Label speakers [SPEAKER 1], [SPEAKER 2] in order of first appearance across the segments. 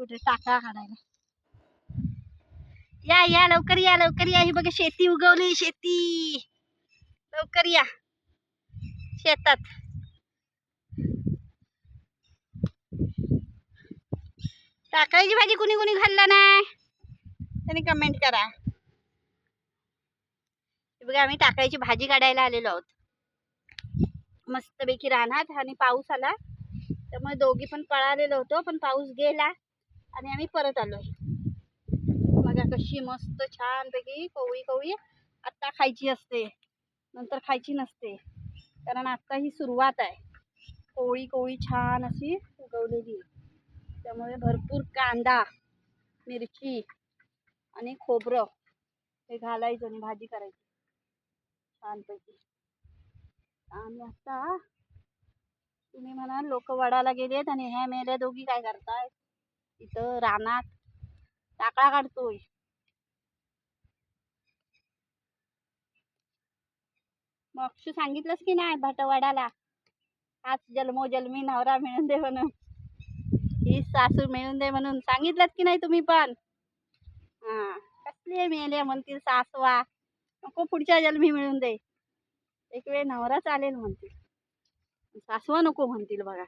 [SPEAKER 1] कुठे टाका काढायला या या लवकर या लवकर या. ही बघा शेती उगवली शेती. लवकर या. शेतात. टाकायची भाजी कुणी कुणी खाल्ला नाही? त्यांनी कमेंट करा. बघा आम्ही टाकायची भाजी काढायला आलेलो आहोत. मस्तपैकी रानात आणि पाऊस आला. त्यामुळे दोघी पण पळालेलो होतो पण पाऊस गेला. आणि आम्ही परत आलो आहे. बघा कशी मस्त छानपैकी कवळी कवळी आत्ता खायची असते. नंतर खायची नसते. कारण आत्ता ही सुरुवात आहे. कोवळी कोवळी छान अशी उगवलेली आहे. त्यामुळे भरपूर कांदा मिरची आणि खोबरं हे घालायचं आणि भाजी करायची. छानपैकी. आणि आता तुम्ही म्हणाल लोक वडाला गेलेत आणि ह्या मेल्या दोघी काय करताय इथं रानात टाकळा काढतोय. मग अक्षू सांगितलंस की नाही भटवाडाला हाच जन्मोजन्मी नवरा मिळून दे म्हणून. ही सासू मिळून दे म्हणून. सांगितलं की नाही तुम्ही पण? हा. कसले मेले म्हणतील सासवा? नको पुढच्या जन्मी मिळून दे. एक वेळ नवरा चालेल म्हणतील. सासवा नको म्हणतील बघा.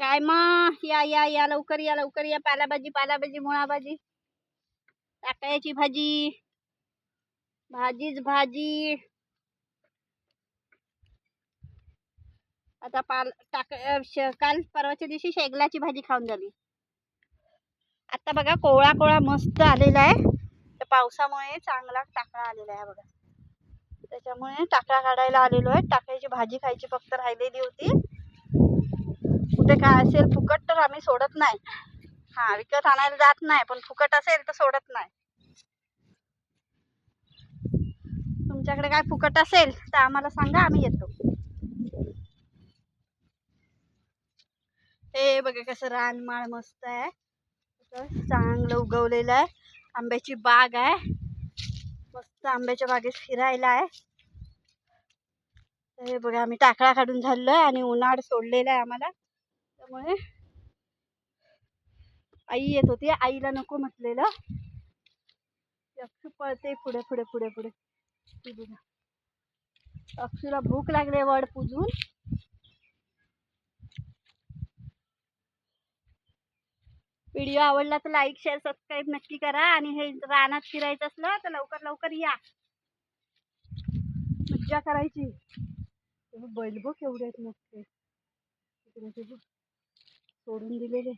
[SPEAKER 1] काय मग या या या लवकर या लवकर या. पालाभाजी पालाभाजी मुळाभाजी. टाकायची भाजी. भाजीच भाजी. आता पाल टाक काल परवाच्या दिवशी शेगलाची भाजी खाऊन झाली. आता बघा कोवळा कोवळा मस्त आलेला आहे. त्या पावसामुळे चांगला टाकळा आलेला आहे बघा. त्याच्यामुळे टाकळा काढायला आलेलो आहे. टाकळ्याची भाजी खायची फक्त राहिलेली होती. कुठे काय असेल फुकट तर आम्ही सोडत नाही. हा विकत आणायला जात नाही पण फुकट असेल तर सोडत नाही. तुमच्याकडे काय फुकट असेल तर आम्हाला सांगा आम्ही येतो. हे बघा कसं रानमाळ मस्त आहे. चांगलं उगवलेलं आहे. आंब्याची बाग आहे. मस्त आंब्याच्या बागेत फिरायला आहे. हे बघा आम्ही टाकळा काढून झालोय आणि उन्हाळ सोडलेला आहे आम्हाला. त्यामुळे आई येत होती. आईला नको म्हटलेलं. अक्षू पळते पुढे पुढे पुढे पुढे. अक्षूला भूक लागली वड पुजून. व्हिडिओ आवडला तर लाईक शेअर सबस्क्राईब नक्की करा आणि हे रानात फिरायचं असलं तर लवकर लवकर या. मज्जा करायची. हे एवढे बैल बघ आहेत मोठे. ते सोडून दिलेले